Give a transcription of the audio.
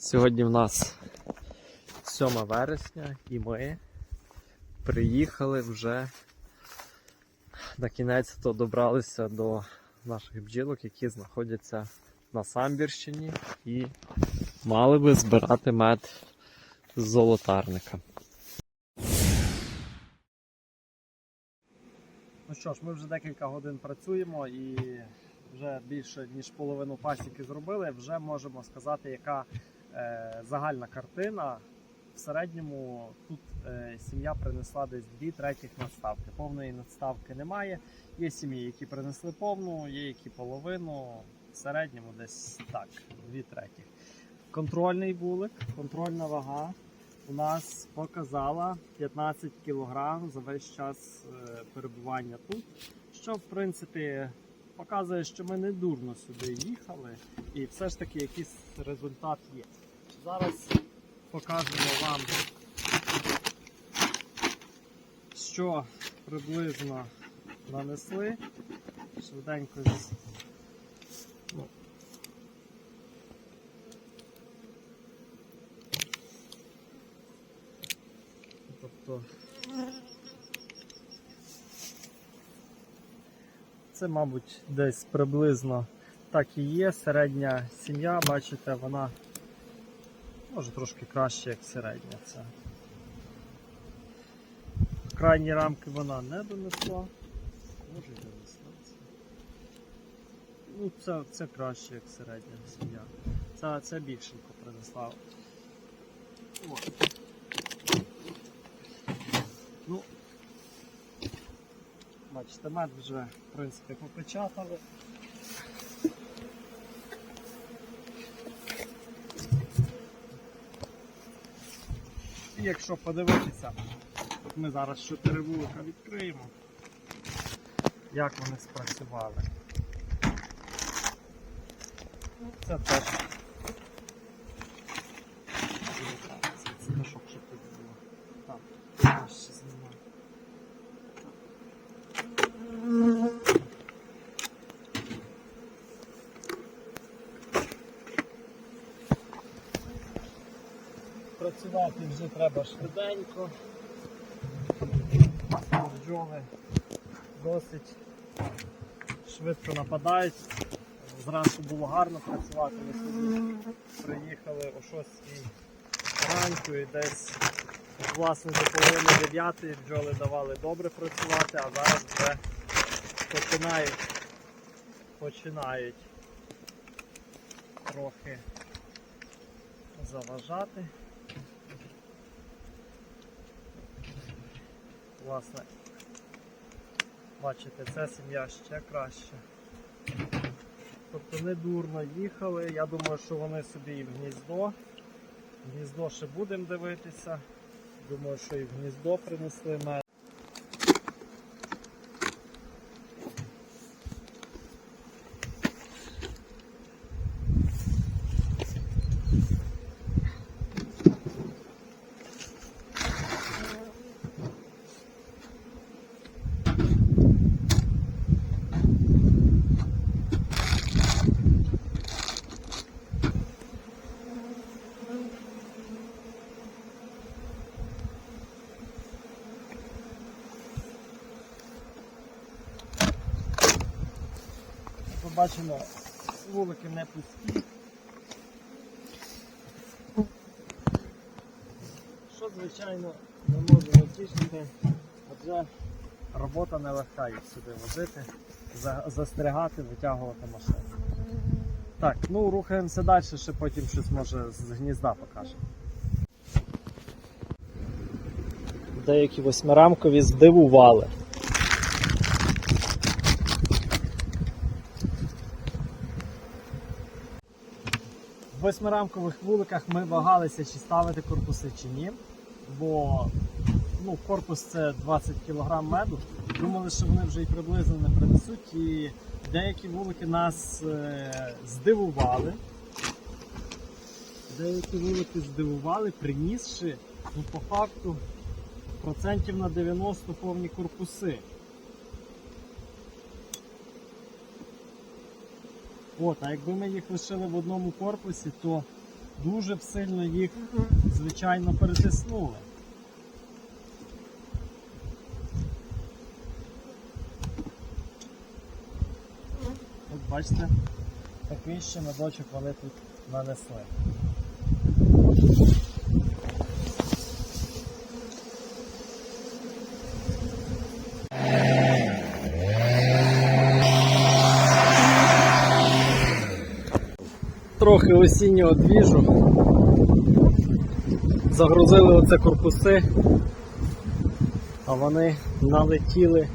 Сьогодні в нас 7 вересня і ми приїхали вже на кінець то добралися до наших бджілок, які знаходяться на Самбірщині і мали би збирати мед з золотарника. Ну що ж, ми вже декілька годин працюємо і вже більше ніж половину пасіки зробили. Вже можемо сказати, яка загальна картина. В середньому тут е, сім'я принесла десь дві третіх надставки. Повної надставки немає. Є сім'ї, які принесли повну, є які половину. В середньому десь так, дві третіх. Контрольний вулик, контрольна вага у нас показала 15 кг за весь час е, перебування тут. Що в принципі показує, що ми не дурно сюди їхали, і все ж таки якийсь результат є. Зараз покажемо вам, що приблизно нанесли. Швиденько ну, Тобто це, мабуть, десь приблизно так і є. Середня сім'я, бачите, вона може трошки краще, як середня. Це. Крайні рамки вона не донесла. Може і донесла. це. Ну, це, це краще, як середня сім'я. Це, це більшенько принесла. От. Бачите, мед вже, в принципі, попечатали. І якщо подивитися, от ми зараз чотири вулика відкриємо, як вони спрацювали. Це теж. Це, це мішок, щоб тут було. Так, я ще знімаю. Працювати вже треба швиденько. Бджоли досить швидко нападають. Зранку було гарно працювати. Ми сьогодні приїхали о 6 ранку і десь власне до половини 9 бджоли давали добре працювати, а зараз вже починають, починають трохи заважати. Власне, бачите, ця сім'я ще краще. Тобто не дурно їхали. Я думаю, що вони собі і в гніздо. Гніздо ще будемо дивитися. Думаю, що і в гніздо принесли мед. Побачимо, вулики не пусті. Що, звичайно, не можемо тішити, адже робота нелегка їх сюди возити, за- застрягати, витягувати машину. Так, ну рухаємося далі, ще потім щось може з гнізда покажемо. Деякі восьмирамкові здивували. Восьмирамкових вуликах ми вагалися, чи ставити корпуси чи ні. Бо ну, корпус це 20 кг меду. Думали, що вони вже і приблизно не принесуть. І деякі вулики нас е, здивували. Деякі вулики здивували, принісши ну, по факту процентів на 90 повні корпуси. От, а якби ми їх лишили в одному корпусі, то дуже б сильно їх, звичайно, перетиснули. От бачите, такий ще медочок вони тут нанесли. Трохи осіннього двіжу. Загрузили оце корпуси, а вони налетіли.